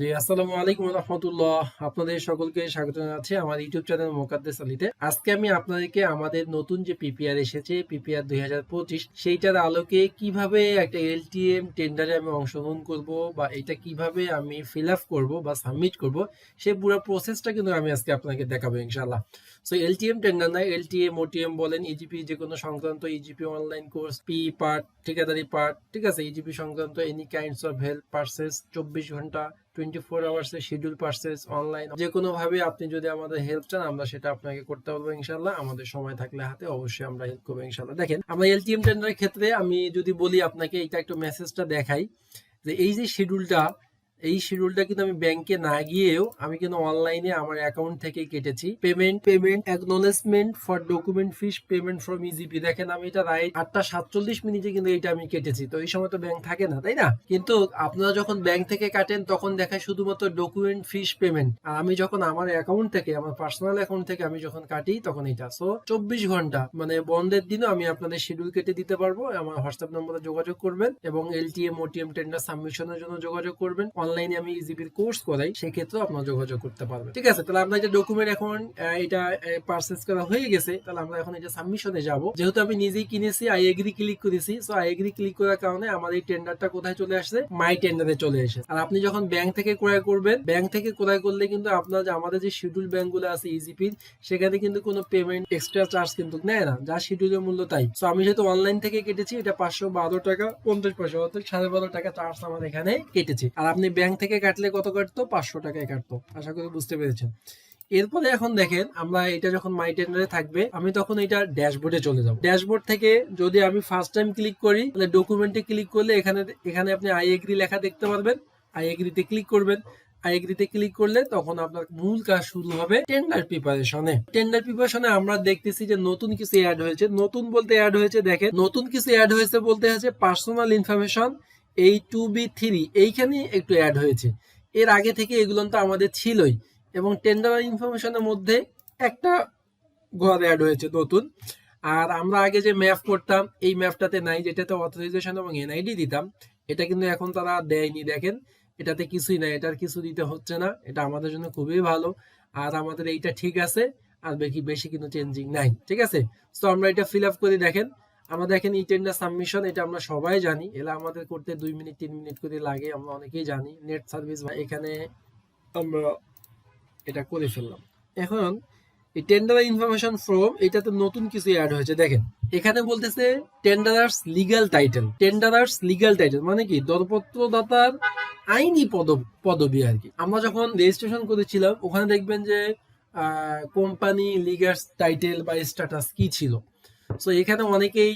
জি, আসসালামু আলাইকুম রহমতুল্লাহ। আপনাদের সকলকে স্বাগত জানাচ্ছি আমার ইউটিউব চ্যানেল মোকাদ্দেস আলীতে। আজকে আমি আপনাদেরকে আমাদের নতুন যে পিপিআর এসেছে পিপিআর দুই হাজার পঁচিশ, সেইটার আলোকে কীভাবে একটা এলটিএম টেন্ডারে আমি অংশগ্রহণ করব বা এটা কীভাবে আমি ফিল আপ করব বা সাবমিট করব সেই পুরো প্রসেসটা কিন্তু আমি আজকে আপনাকে দেখাবো ইনশাল্লাহ সো এলটিএম টেন্ডার না এলটিএম ওটিএম বলেন ইজিপি যে কোনো সংক্রান্ত EGP online course P part ঠিকাদারি পার্ট ঠিক আছে? ইজিপি সংক্রান্ত any kinds of help purchase চব্বিশ ঘণ্টা twenty four hours schedule purchase online যে কোনো ভাবে আপনি যদি আমাদের হেল্প চান, আমরা সেটা আপনাকে করতে পারব ইনশাল্লাহ আমাদের সময় থাকলে হাতে অবশ্যই আমরা হেল্প করব ইনশাল্লাহ দেখেন, আমরা এলটিএম টেন্ডারের ক্ষেত্রে আমি যদি বলি আপনাকে, এটা একটু মেসেজটা দেখাই। যে এই যে শিডিউলটা এই শিডিউলটা কিন্তু আমি ব্যাংকে না গিয়েও আমি কিন্তু অনলাইনে আমার অ্যাকাউন্ট থেকে কেটেছি। Payment payment acknowledgement for document fees payment from EGP দেখেন আমি এটা রাইট আটটা সাতচল্লিশ মিনিটে কিন্তু এটা আমি কেটেছি। তো এই সময় তো ব্যাংক থাকে না, তাই না? কিন্তু আপনারা যখন ব্যাংক থেকে কাটেন, তখন দেখায় শুধুমাত্র ডকুমেন্ট ফিস পেমেন্ট আর আমি যখন আমার অ্যাকাউন্ট থেকে, আমার পার্সোনাল অ্যাকাউন্ট থেকে আমি যখন কাটি, তখন এটা। সো চব্বিশ ঘণ্টা মানে বন্ধের দিনও আমি আপনাদের শিডিউল কেটে দিতে পারব। আমার হোয়াটসঅ্যাপ নম্বরে যোগাযোগ করবেন এবং এলটিএম ওটিএম টেন্ডার সাবমিশনের জন্য যোগাযোগ করবেন। অনলাইনে আমি ইজিপির কোর্স করাই, সেক্ষেত্রেও আপনার যোগাযোগ করতে পারবেন। ঠিক আছে, তাহলে আমরা যে ডকুমেন্ট এখন এটা পারচেস করা হয়ে গেছে, তাহলে আমরা এখন এটা সাবমিশনে যাব। যেহেতু আমি নিজেই কিনেছি আই এগ্রি ক্লিক করেছি সো আই এগ্রি ক্লিক করার কারণে আমার এই টেন্ডারটা কোথায় চলে আসছে? মাই টেন্ডারে চলে এসেছে। আর আপনি যখন ব্যাংক থেকে ক্রয় করবেন ব্যাংক থেকে ক্রয় করলে কিন্তু আপনার আমাদের যে শিডিউল ব্যাংকগুলো আছে ইজিপির সেখানে কিন্তু কোনো পেমেন্ট এক্সট্রা চার্জ কিন্তু নেয় না, যা শিডিউলের মূল্য তাই। সো আমি যেহেতু অনলাইন থেকে কেটেছি, এটা পাঁচশো বারো টাকা, পঞ্চাশ পয়সা, অর্থাৎ সাড়ে বারো টাকা চার্জ আমার এখানে কেটেছি। আর আপনি ব্যাংক থেকে কাটলে কত কাটতো? পাঁচশো টাকায় কাটতো। আশা করি বুঝতে পেরেছেন। এরপরে এখন দেখেন, আমরা এটা যখন মাই টেন্ডারে থাকবে, আমি তখন এটা ড্যাশবোর্ডে চলে যাব। ড্যাশবোর্ড থেকে যদি আমি ফার্স্ট টাইম ক্লিক করি, তাহলে ডকুমেন্টে ক্লিক করলে এখানে এখানে আপনি আই এগ্রি লেখা দেখতে পারবেন। আই এগ্রিতে ক্লিক করবেন। আই এগ্রিতে ক্লিক করলে তখন আপনার মূল কাজ শুরু হবে টেন্ডার প্রিপারেশনে টেন্ডার প্রিপারেশনে আমরা দেখতেছি যে নতুন কিছু অ্যাড হয়েছে। নতুন বলতে অ্যাড হয়েছে, দেখেন, নতুন কিছু অ্যাড হয়েছে বলতে হয়েছে পার্সোনাল ইনফরমেশন এই টু বি থ্রি এইখানে একটু অ্যাড হয়েছে। এর আগে থেকে এগুলো তো আমাদের ছিলই এবং টেন্ডার ইনফরমেশনের মধ্যে একটা ঘর অ্যাড হয়েছে নতুন। আর আমরা আগে যে ম্যাপ করতাম, এই ম্যাপটাতে নাই, যেটাতে অথরাইজেশন এবং এনআইডি দিতাম, এটা কিন্তু এখন তারা দেয়নি, দেখেন। এটাতে কিছুই নাই, এটার কিছু দিতে হচ্ছে না, এটা আমাদের জন্য খুবই ভালো। আর আমাদের এইটা ঠিক আছে, আর বেশি বেশি কিন্তু চেঞ্জিং নাই, ঠিক আছে? তো আমরা এটা ফিল আপ করে দেখেন আমরা দেখেন ই টেন্ডার সাবমিশন এটা আমরা সবাই জানি। এলা আমাদের করতে দুই মিনিট, তিন মিনিট করে লাগে, আমরা অনেকেই জানি। নেট সার্ভিস বা এখানে আমরা এটা করে ফেললাম। এখন, এই টেন্ডার ইনফরমেশন ফ্রম এটাতে নতুন কিছু অ্যাড হয়েছে। দেখেন, এখানে বলতেছে tenderers legal title tenderers legal title মানে কি? দরপত্রদাতার আইনি পদ, পদবি আর কি। আমরা যখন রেজিস্ট্রেশন করেছিলাম, ওখানে দেখবেন যে কোম্পানি লিগার্স টাইটেল বা স্ট্যাটাস কি ছিল? সো এখানে অনেকেই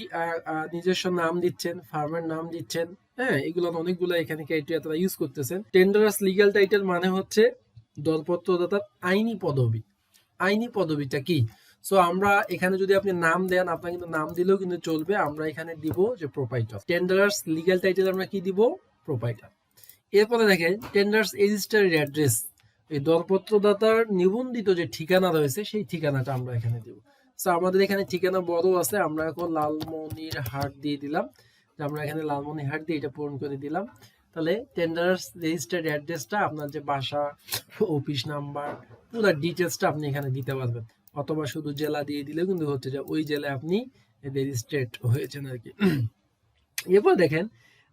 নিজস্ব নাম দিচ্ছেন ফার্মের নাম দিচ্ছেন হ্যাঁ এগুলো অনেকগুলো এখানে ক্রাইটেরিয়া তারা ইউজ করতেছেন। টেন্ডারার্স লিগ্যাল টাইটেল মানে হচ্ছে দরপত্রদাতার আইনি পদবি। আইনি পদবিটা কি? সো আমরা এখানে যদি আপনি নাম দেন, আপনার কিন্তু নাম দিলেও কিন্তু চলবে, আমরা এখানে দিব যে প্রোপাইটার টেন্ডারার্স লিগ্যাল টাইটেল আমরা কি দিব? প্রোপাইটার এরপরে দেখেন টেন্ডার্স রেজিস্টার্ড অ্যাড্রেস এই দরপত্রদাতার নিবন্ধিত যে ঠিকানা রয়েছে, সেই ঠিকানাটা আমরা এখানে দিব। সো আমাদের এখানে ঠিকানা বড় আছে, আমরা এখন লালমনির হাট দিয়ে দিলাম। আমরা এখানে লালমনির হাট দিয়ে এটা পূরণ করে দিলাম। তাহলে টেন্ডার্স রেজিস্টার্ড অ্যাড্রেসটা আপনার যে বাসা অফিস নাম্বার পুরো ডিটেলসটা আপনি এখানে দিতে পারবেন। অথবা শুধু জেলা দিয়ে দিলেও কিন্তু হচ্ছে যে ওই জেলায় আপনি রেজিস্ট্রেট হয়েছেন আর কি। এরপর দেখেন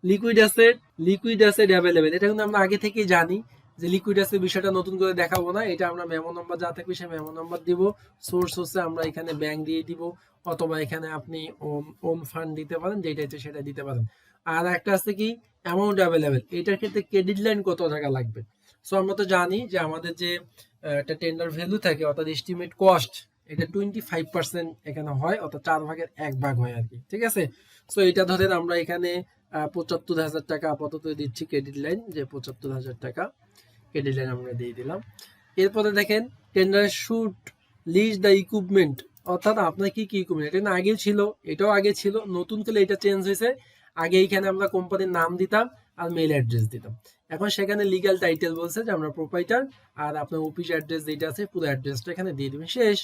liquid asset liquid asset available এটা কিন্তু আমরা আগে থেকেই জানি। যে লিকুইড অ্যাসেট বিষয়টা নতুন করে দেখাবো না, এটা আমরা মেমো নাম্বার যা থাকবে সেই মেমো নাম্বার দিব। সোর্স হচ্ছে আমরা এখানে ব্যাংক দিয়ে দিব, অথবা এখানে আপনি ওম ওম ফান্ড দিতে পারেন যেটা ইচ্ছে সেটা দিতে পারেন। আর একটা আছে কি অ্যামাউন্ট অ্যাভেলেবেল এটার ক্ষেত্রে ক্রেডিট লাইন কত টাকা লাগবে? সো আমরা তো জানি যে আমাদের যে একটা টেন্ডার ভ্যালু থাকে, অর্থাৎ এস্টিমেট কস্ট এটা টোয়েন্টি ফাইভ পার্সেন্ট এখানে হয়, অর্থাৎ চার ভাগের এক ভাগ হয় আর কি, ঠিক আছে? সো এটা ধরেন আমরা এখানে পঁচাত্তর হাজার টাকা আপাতত দিচ্ছি ক্রেডিট লাইন যে পঁচাত্তর হাজার টাকা। ক্রেডিট লাইন আমরা দিয়ে দিলাম। এরপরে দেখেন tender should lease the equipment অর্থাৎ আপনার কি কি ইকুইপমেন্ট এটা আগে ছিল, এটাও আগে ছিল, নতুন করে এটা চেঞ্জ হয়েছে। আগে এইখানে আমরা কোম্পানির নাম দিতাম আর মেল অ্যাড্রেস দিতাম। এখন সেখানে লিগ্যাল টাইটেল বলছে যে আমরা প্রোপাইটার আর আপনার অফিস অ্যাড্রেস যেটা আছে, পুরো অ্যাড্রেসটা এখানে দিয়ে দিবেন, শেষ।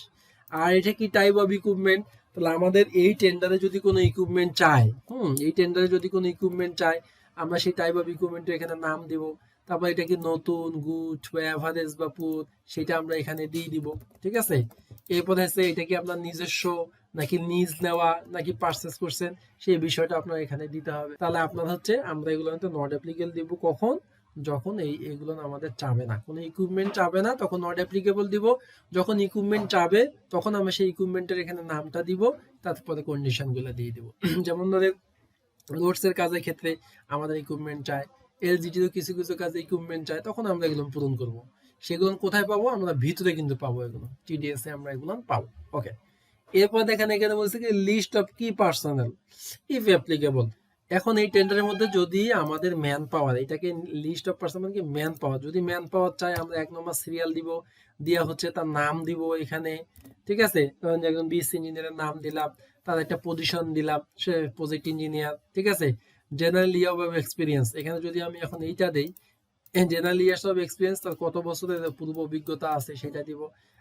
আর এটা কি টাইপ অফ ইকুইপমেন্ট তাহলে আমাদের এই টেন্ডারে যদি কোনো ইকুইপমেন্ট চায়, হুম, এই টেন্ডারে যদি কোনো ইকুইপমেন্ট চায়, আমরা সেই টাইপ অফ ইকুইপমেন্ট এখানে নাম দিব। তারপর এটা কি নতুন গুড বা অ্যাভারেজ বা পুর সেটা আমরা এখানে দিয়ে দিব, ঠিক আছে? এরপরে হচ্ছে এটা কি আপনার নিজস্ব নাকি নিজ নেওয়া নাকি পারচেস করছেন, সেই বিষয়টা আপনার এখানে দিতে হবে। তাহলে আপনার হচ্ছে আমরা এগুলো নট অ্যাপ্লিকেবল দিব কখন? যখন এই এগুলো আমাদের চাবে না। কোনো ইকুইপমেন্ট চাবে না, তখন নট অ্যাপ্লিকেবল দিব। যখন ইকুইপমেন্ট চাবে, তখন আমরা সেই ইকুইপমেন্টের এখানে নামটা দিব, তারপরে কন্ডিশনগুলো দিয়ে দিব। যেমন ধরে রোডসের কাজের ক্ষেত্রে আমাদের ইকুইপমেন্ট চাই এলজিটিরও কিছু কিছু কাজে ইকুইপমেন্ট চাই তখন আমরা এগুলো পূরণ করব। সেগুলো কোথায় পাবো? আমরা ভিতরে কিন্তু পাবো এগুলো। টিডিএস এ আমরা এগুলো পাবো। ওকে এরপর দেখেন এখানে বলছে কি লিস্ট অফ কি পার্সোনাল ইফ অ্যাপ্লিকেবল এখন এই টেন্ডারের মধ্যে যদি আমাদের ম্যান পাওয়ার এটাকে লিস্ট অফ পার্সন কি? ম্যান পাওয়ার যদি ম্যান পাওয়ার চাই আমরা এক নম্বর সিরিয়াল দিব, দিয়া হচ্ছে তার নাম দিব এখানে। ঠিক আছে? ধরেন একজন বিএসসি ইঞ্জিনিয়ারের নাম দিলাম, তার একটা পজিশন দিলাম, সে প্রজেক্ট ইঞ্জিনিয়ার ঠিক আছে? জেনারেল ইয়ার অফ এক্সপিরিয়েন্স এখানে যদি আমি এখন এইটা দেই জেনারেল ইয়ার্স অফ এক্সপিরিয়েন্স তার কত বছরের পূর্ব অভিজ্ঞতা আছে সেটা দিব।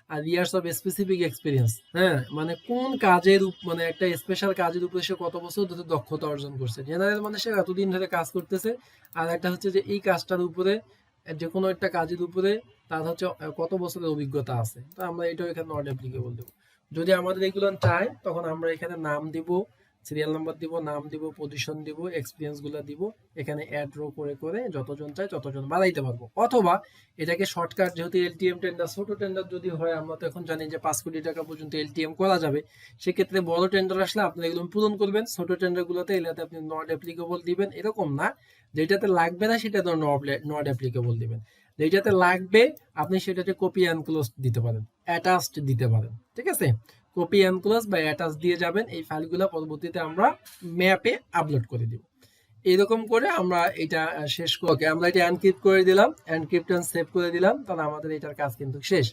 আর ইয়ার্স অফ স্পেসিফিক এক্সপিরিয়েন্স হ্যাঁ? মানে কোন কাজের মানে একটা স্পেশাল কাজের উপরে সে কত বছর ধরে দক্ষতা অর্জন করছে। জেনারেল মানে সে এতদিন ধরে কাজ করতেছে, আর একটা হচ্ছে যে এই কাজটার উপরে যে কোনো একটা কাজের উপরে তার হচ্ছে কত বছরের অভিজ্ঞতা আছে। তো আমরা এটাও এখানে নট অ্যাপ্লিকেবল দেবো। যদি আমাদের এগুলো চাই তখন আমরা এখানে নাম দিব সিরিয়াল নাম্বার দিব, নাম দিব পজিশন দিব এক্সপিরিয়েন্সগুলো দিব, এখানে অ্যাড রো করে করে যতজন চাই ততজন বাড়াইতে পারব। অথবা এটাকে শর্টকাট যেহেতু এলটিএম টেন্ডার ছোট টেন্ডার যদি হয়, আমরা তো এখন জানি যে পাঁচ কোটি টাকা পর্যন্ত এলটিএম করা যাবে। সেক্ষেত্রে বড় টেন্ডার আসলে আপনি এগুলো পূরণ করবেন। ছোট টেন্ডার গুলোতে এলাতে আপনি নট অ্যাপ্লিকেবল দিবেন। এরকম না, যেটাতে লাগবে না সেটাতে নট অ্যাপ্লিকেবল দিবেন। যেটাতে লাগবে, আপনি সেটাতে কপি অ্যান্ড ক্লোজ দিতে পারেন অ্যাটাচড দিতে পারেন, ঠিক আছে? কপি অ্যান্ড ক্লোজ বা অ্যাটাচ দিয়ে যাবেন, এই ফাইলগুলো পরবর্তীতে আমরা ম্যাপে আপলোড করে দিব। এরকম করে আমরা এটা শেষ করে। আমরা এটা এনক্রিপ্ট করে দিলাম এনক্রিপ্ট এন্ড সেভ করে দিলাম, তাহলে আমাদের এটার কাজ কিন্তু শেষ।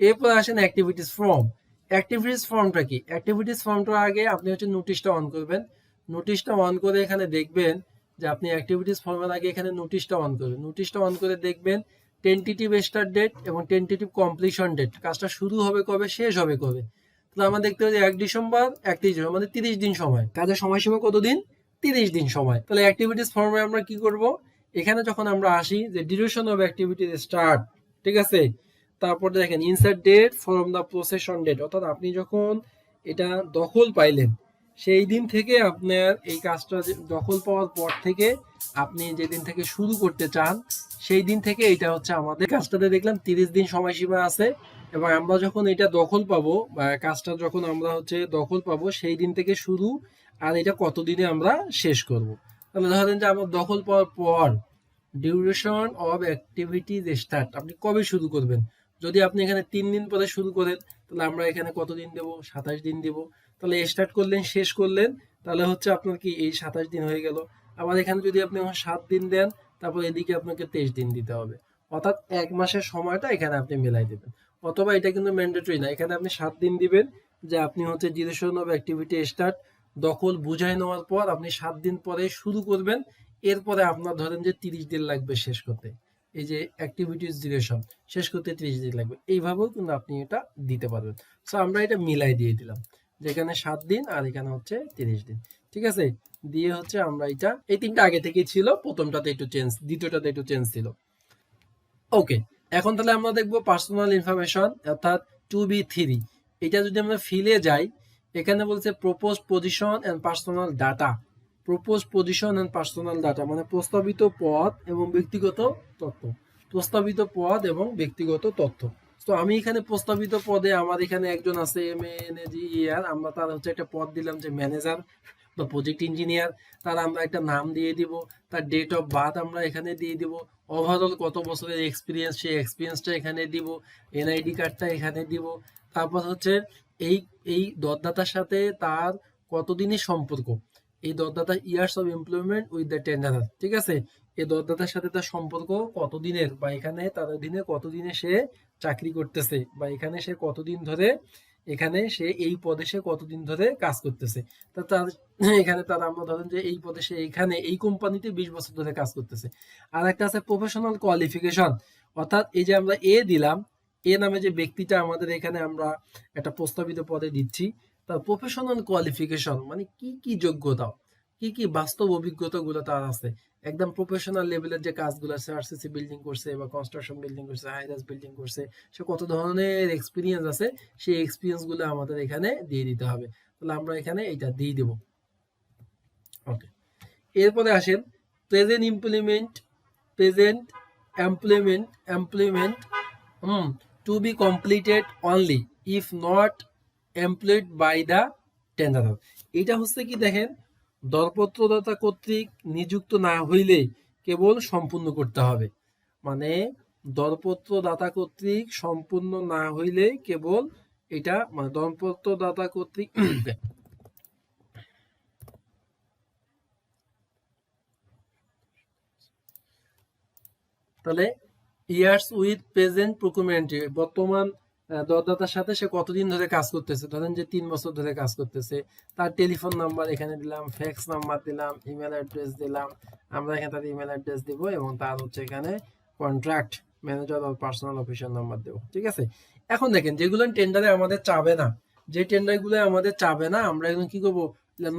এরপর আসেন অ্যাক্টিভিটিস ফর্ম অ্যাক্টিভিটিস ফর্মটা কি? অ্যাক্টিভিটিস ফর্মটা আগে আপনি হচ্ছে নোটিশটা অন করবেন। নোটিশটা অন করে এখানে দেখবেন যে আপনি অ্যাক্টিভিটিস ফর্মের আগে এখানে নোটিশটা অন করবেন। নোটিশটা অন করে দেখবেন টেন্টেটিভ স্টার্ট ডেট এবং টেন্টেটিভ কমপ্লিশন ডেট কাজটা শুরু হবে কবে? শেষ হবে কবে? আমরা দেখতে পাচ্ছি এক ডিসেম্বর একত্রিশ মানে তিরিশ দিন সময়। কাজের সময়সীমা কতদিন? তিরিশ দিন সময়। তাহলে অ্যাক্টিভিটিস ফর্মে আমরা কি করব? এখানে যখন আমরা আসি, যে ডিউরেশন অফ অ্যাক্টিভিটি স্টার্ট ঠিক আছে? তারপর দেখেন insert date from the possession date অর্থাৎ আপনি যখন এটা দখল পাইলেন, সেই দিন থেকে আপনার এই কাজটা দখল পাওয়ার পর থেকে আপনি যেদিন থেকে শুরু করতে চান, সেই দিন থেকে এটা হচ্ছে আমাদের কাজটাতে দেখলাম তিরিশ দিন সময়সীমা আছে। এবং আমরা যখন এটা দখল পাবো কাজটা যখন আমরা হচ্ছে দখল পাবো, সেই দিন থেকে শুরু, আর এটা কতদিনে আমরা শেষ করব। তাহলে ধরেন যে আমার দখল পাওয়ার পর ডিউরেশন অব অ্যাক্টিভিটিজ স্টার্ট আপনি কবে শুরু করবেন? যদি আপনি এখানে তিন দিন পরে শুরু করেন, তাহলে আমরা এখানে কতদিন দেবো? সাতাশ দিন দেবো। তাহলে স্টার্ট করলেন, শেষ করলেন, তাহলে হচ্ছে আপনার কি এই সাতাশ দিন হয়ে গেল। আবার এখানে যদি আপনি সাত দিন দেন, তারপর এদিকে আপনাকে তেইশ দিন দিতে হবে। অর্থাৎ এক মাসের সময়টা এখানে আপনি মেলাই দেবেন। অথবা এটা কিন্তু ম্যান্ডেটরি না। এখানে আপনি সাত দিন দিবেন যে আপনি হচ্ছে ডিউরেশন অফ অ্যাক্টিভিটি স্টার্ট দখল বুঝাই নেওয়ার পর আপনি সাত দিন পরে শুরু করবেন। এরপরে আপনার ধরেন যে তিরিশ দিন লাগবে শেষ করতে। এই যে অ্যাক্টিভিটিস ডিউরেশন শেষ করতে তিরিশ দিন লাগবে। এইভাবেও কিন্তু আপনি এটা দিতে পারবেন। সো আমরা এটা মিলাই দিয়ে দিলাম। যেখানে সাত দিন আর এখানে হচ্ছে তিরিশ দিন। ঠিক আছে? দিয়ে হচ্ছে আমরা এটা, এই তিনটা আগে থেকেই ছিল, প্রথমটাতে একটু চেঞ্জ দ্বিতীয়টাতে একটু চেঞ্জ ছিল। ওকে এখন তাহলে আমরা দেখব পার্সোনাল ইনফরমেশন অর্থাৎ টু বি থ্রি এটা যদি আমরা ফিলে যাই, এখানে বলছে propose position and personal data propose position and personal data মানে প্রস্তাবিত পদ এবং ব্যক্তিগত তথ্য। প্রস্তাবিত পদ এবং ব্যক্তিগত তথ্য। তো আমি এখানে প্রস্তাবিত পদে আমার এখানে একজন আছে এম এন এ জি ইয়ার আমরা তার হচ্ছে একটা পদ দিলাম যে ম্যানেজার বা প্রজেক্ট ইঞ্জিনিয়ার তার আমরা একটা নাম দিয়ে দিব, তার ডেট অফ বার্থ আমরা এখানে দিয়ে দিব ওভারঅল কত বছরের এক্সপিরিয়েন্স সেই এক্সপিরিয়েন্সটা এখানে দিব এনআইডি কার্ডটা এখানে দিব, তারপর হচ্ছে এই এই দরদাতার সাথে তার কতদিনের সম্পর্ক? এই দরদাতা years of employment with the tenderer ঠিক আছে? এই দরদাতার সাথে তার সম্পর্ক কতদিনের? বা এখানে তার অধীনে কতদিনে সে চাকরি করতেছে? বা এখানে সে কতদিন ধরে এখানে সে এই প্রদেশে কতদিন ধরে কাজ করতেছে? তা তার, এখানে তার আমরা ধরেন যে এই প্রদেশে এখানে এই কোম্পানিতে বিশ বছর ধরে কাজ করতেছে। আর একটা আছে প্রফেশনাল কোয়ালিফিকেশন অর্থাৎ এই যে আমরা এ দিলাম এ নামে যে ব্যক্তিটা আমাদের এখানে আমরা একটা প্রস্তাবিত পদে দিচ্ছি, তার প্রফেশনাল কোয়ালিফিকেশন মানে কি কি যোগ্যতা? কি কি বাস্তব অভিজ্ঞতাগুলো তার আছে? একদম প্রফেশনাল লেভেলের যে কাজগুলো আছে আরসিসি বিল্ডিং করছে বা কনস্ট্রাকশন বিল্ডিং করছে হাইরাস বিল্ডিং করছে, সে কত ধরনের এক্সপিরিয়েন্স আছে, সেই এক্সপিরিয়েন্সগুলো আমাদের এখানে দিয়ে দিতে হবে। তাহলে আমরা এখানে এটা দিয়ে দেব। ওকে এরপরে আসেন present implement present employment employment hmm to be completed only if not employed by the tender এটা হচ্ছে কি দেখেন দরপত্রদাতা কর্তৃক নিযুক্ত না হইলে কেবল সম্পূর্ণ করতে হবে। মানে দরপত্রদাতা কর্তৃক সম্পূর্ণ না হইলে কেবল এটা মানে দরপত্রদাতা কর্তৃক তাহলে ইয়ার্স উইথ প্রেজেন্ট প্রকুরমেন্ট বর্তমান দরদাতার সাথে সে কতদিন ধরে কাজ করতেছে? ধরেন যে তিন বছর ধরে কাজ করতেছে। তার টেলিফোন নাম্বার এখানে দিলাম ফ্যাক্স নাম্বার দিলাম ইমেল অ্যাড্রেস দিলাম। আমরা এখানে তার ইমেল অ্যাড্রেস দিব এবং তার হচ্ছে এখানে কন্ট্রাক্ট ম্যানেজার আর পার্সোনাল অফিসার নাম্বার দেবো, ঠিক আছে? এখন দেখেন, যেগুলো টেন্ডারে আমাদের চাবে না, যে টেন্ডারগুলো আমাদের চাবে না, আমরা এখন কি করব?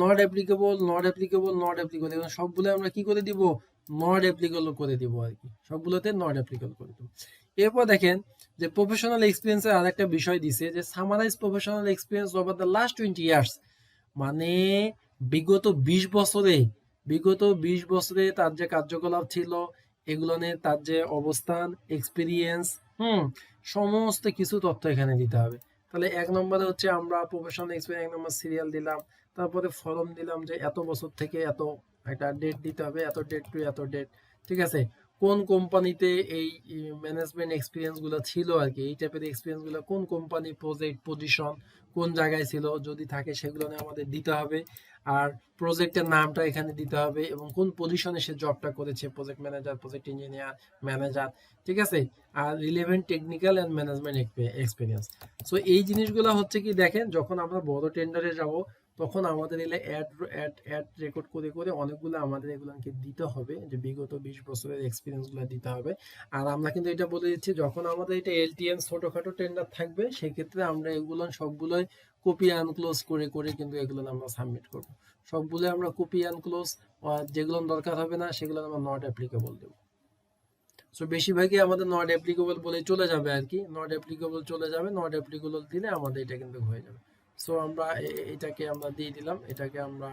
Not applicable not applicable not applicable এখন সবগুলো আমরা কি করে দিব? নট অ্যাপ্লিকেবল করে দিব আর কি। সবগুলোতে নট অ্যাপ্লিকেবল করে দিব। এরপর দেখেন যে প্রফেশনাল এক্সপিরিয়েন্সের আরেকটা বিষয় দিছে যে summarise professional experience over the last twenty years মানে বিগত বিশ বছরে, বিগত বিশ বছরে তার যে কার্যকলাপ ছিল, এগুলো নিয়ে তার যে অবস্থান এক্সপিরিয়েন্স হুম, সমস্ত কিছু তথ্য এখানে দিতে হবে। তাহলে এক নম্বরে হচ্ছে আমরা প্রফেশনাল এক্সপিরিয়েন্স এক নম্বর সিরিয়াল দিলাম, তারপরে ফর্ম দিলাম যে এত বছর থেকে এত একটা ডেট দিতে হবে, এত ডেট টু এত ডেট ঠিক আছে? কোন কোম্পানিতে এই ম্যানেজমেন্ট এক্সপিরিয়েন্সগুলো ছিল আর কি? এই টাইপের এক্সপিরিয়েন্সগুলো কোন কোম্পানি প্রজেক্ট পজিশন কোন জায়গায় ছিল? যদি থাকে সেগুলো আমাদের দিতে হবে। আর প্রজেক্টের নামটা এখানে দিতে হবে এবং কোন পজিশনে সে জবটা করেছে project manager project engineer manager ঠিক আছে? আর relevant technical and management experience so এই জিনিসগুলো হচ্ছে কি দেখেন, যখন আমরা বড় টেন্ডারে যাব তখন আমাদের এলে অ্যাড অ্যাড অ্যাড রেকর্ড করে করে অনেকগুলো আমাদের এগুলোকে দিতে হবে, যে বিগত বিশ বছরের এক্সপিরিয়েন্সগুলো দিতে হবে। আর আমরা কিন্তু এটা বলে দিচ্ছি, যখন আমাদের এটা এলটিএম ছোটখাটো টেন্ডার থাকবে, সেক্ষেত্রে আমরা এগুলো সবগুলোই কপি আনক্লোজ করে করে কিন্তু এগুলো আমরা সাবমিট করব। সবগুলো আমরা কপি আনক্লোজ যেগুলো দরকার হবে না, সেগুলো আমরা নট অ্যাপ্লিকেবল দেবো। সো বেশিরভাগই আমাদের নট অ্যাপ্লিকেবল বলে চলে যাবে আর কি। নট অ্যাপ্লিকেবল চলে যাবে নট অ্যাপ্লিকেবল দিলে আমাদের এটা কিন্তু হয়ে যাবে। সো আমরা এটাকে আমরা দিয়ে দিলাম। এটাকে আমরা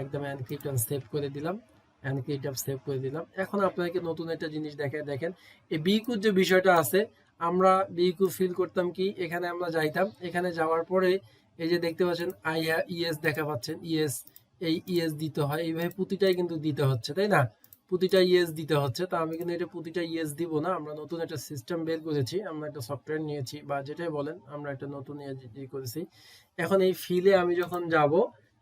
একদম এনক্রিপ্ট সেভ করে দিলাম। এনক্রিপ্ট সেভ করে দিলাম। এখন আপনাকে নতুন একটা জিনিস দেখে দেখেন। এই বিকুর যে বিষয়টা আছে, আমরা বিকু ফিল করতাম কি? এখানে আমরা যাইতাম। এখানে যাওয়ার পরে এই যে দেখতে পাচ্ছেন আই ইএস দেখা পাচ্ছেন। ইএস এই ইএস দিতে হয়। এইভাবে প্রতিটাই কিন্তু দিতে হচ্ছে, তাই না? প্রতিটা ইয়েস দিতে হচ্ছে। তা আমি কিন্তু এটা প্রতিটা ইএস দিব না। আমরা নতুন একটা সিস্টেম বের করেছি। আমরা একটা সফটওয়্যার নিয়েছি বা যেটাই বলেন, আমরা একটা নতুন ইয়ে করেছি। এখন এই ফিলে আমি যখন যাব,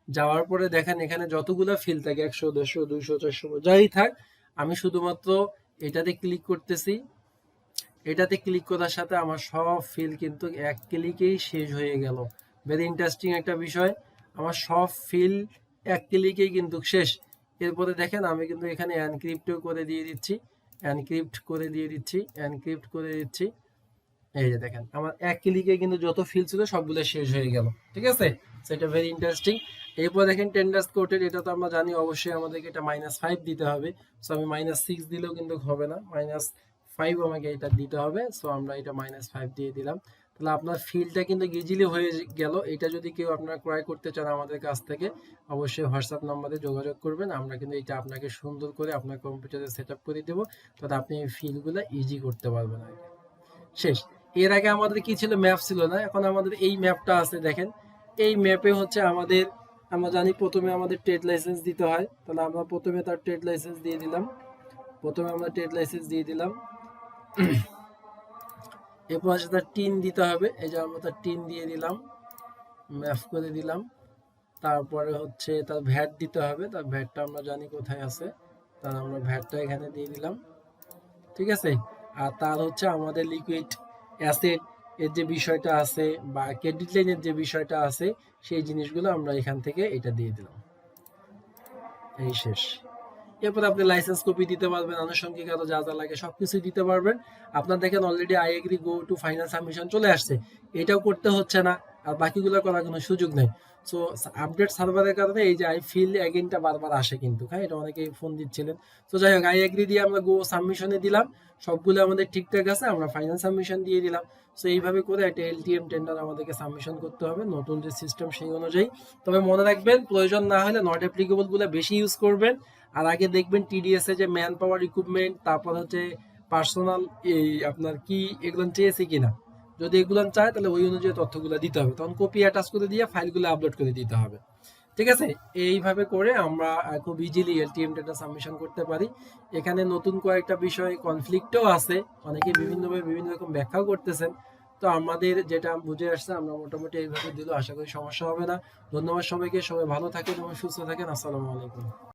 যাওয়ার পরে দেখেন এখানে যতগুলো ফিল থাকে, একশো, দেড়শো, দুইশো, চারশো, যাই থাক, আমি শুধুমাত্র এটাতে ক্লিক করতেছি। এটাতে ক্লিক করার সাথে আমার সব ফিল কিন্তু এক ক্লিকেই শেষ হয়ে গেল। ভেরি ইন্টারেস্টিং একটা বিষয়। আমার সব ফিল এক ক্লিকেই কিন্তু শেষ। এরপরে দেখেন আমি কিন্তু এখানে এনক্রিপ্টও করে দিয়ে দিচ্ছি। এনক্রিপ্ট করে দিয়ে দিচ্ছি এনক্রিপ্ট করে দিচ্ছি। এই যে দেখেন, আমার এক ক্লিকে কিন্তু যত ফিল ছিল সবগুলো শেষ হয়ে গেল, ঠিক আছে? সেটা ভেরি ইন্টারেস্টিং এরপর দেখেন টেন্ডার্স কোটেড এটা তো আমরা জানি অবশ্যই আমাদেরকে এটা মাইনাস ফাইভ দিতে হবে। সো আমি মাইনাস সিক্স দিলেও কিন্তু হবে না মাইনাস ফাইভ আমাকে এটা দিতে হবে। সো আমরা এটা মাইনাস ফাইভ দিয়ে দিলাম। তাহলে আপনার ফিলটা কিন্তু ইজিলি হয়ে গেল। এটা যদি কেউ আপনারা ক্রয় করতে চান আমাদের কাছ থেকে, অবশ্যই হোয়াটসঅ্যাপ নাম্বারে যোগাযোগ করবেন। আমরা কিন্তু এটা আপনাকে সুন্দর করে আপনার কম্পিউটারে সেট করে দেবো তাহলে আপনি এই ফিলগুলো ইজি করতে পারবেন আর। শেষ। এর আগে আমাদের কি ছিল? ম্যাপ ছিল না? এখন আমাদের এই ম্যাপটা আছে, দেখেন। এই ম্যাপে হচ্ছে আমাদের, আমরা জানি প্রথমে আমাদের ট্রেড লাইসেন্স দিতে হয়। তাহলে আমরা প্রথমে তার ট্রেড লাইসেন্স দিয়ে দিলাম। প্রথমে আমরা ট্রেড লাইসেন্স দিয়ে দিলাম। এরপর হচ্ছে তার টিন দিতে হবে। এই যে আমরা তার টিন দিয়ে দিলাম ম্যাপ করে দিলাম। তারপরে হচ্ছে তার ভ্যাট দিতে হবে। তার ভ্যাটটা আমরা জানি কোথায় আছে। তার আমরা ভ্যাটটা এখানে দিয়ে দিলাম। ঠিক আছে? আর তার হচ্ছে আমাদের লিকুইড অ্যাসেট এর যে বিষয়টা আছে বা ক্রেডিট লাইনের যে বিষয়টা আছে, সেই জিনিসগুলো আমরা এখান থেকে এটা দিয়ে দিলাম। এই শেষ। এরপর আপনি লাইসেন্স কপি দিতে পারবেন আনুষঙ্গিক আরও যা যা লাগে সবকিছু দিতে পারবেন। আপনার দেখেন already I agree go to final submission চলে আসছে। এটাও করতে হচ্ছে না, আর বাকিগুলো করার কোনো সুযোগ নেই। সো আপডেট সার্ভারের কারণে এই যে আই ফিল এগেনটা বারবার আসে কিন্তু হ্যাঁ? এটা অনেকেই ফোন দিচ্ছিলেন। তো যাই হোক আই এগ্রি দিয়ে আমরা গো সাবমিশনে দিলাম। সবগুলো আমাদের ঠিকঠাক আছে, আমরা ফাইনাল সাবমিশন দিয়ে দিলাম। সো এইভাবে করে একটা এলটিএম টেন্ডার আমাদেরকে সাবমিশন করতে হবে, নতুন যে সিস্টেম সেই অনুযায়ী। তবে মনে রাখবেন, প্রয়োজন না হলে নট অ্যাপ্লিকেবলগুলো বেশি ইউজ করবেন। আর আগে দেখবেন টিডিএস এ যে ম্যান পাওয়ার ইকুইপমেন্ট তারপর হচ্ছে পার্সোনাল এই আপনার কি এগুলো চেয়েছে কিনা। যদি এগুলো চায় তাহলে ওই অনুযায়ী তথ্যগুলো দিতে হবে। তখন কপি অ্যাটাচ করে দিয়ে ফাইলগুলো আপলোড করে দিতে হবে। ঠিক আছে? এইভাবে করে আমরা খুব ইজিলি এলটিএম ডেটা সাবমিশন করতে পারি। এখানে নতুন কয়েকটা বিষয় কনফ্লিক্টও আছে। অনেকে বিভিন্নভাবে বিভিন্ন রকম ব্যাখ্যাও করতেছেন। তো আমাদের যেটা বুঝে আসছে, আমরা মোটামুটি এইভাবে দিল। আশা করি সমস্যা হবে না। ধন্যবাদ সবাইকে। সবাই ভালো থাকেন এবং সুস্থ থাকেন। আসসালামু আলাইকুম।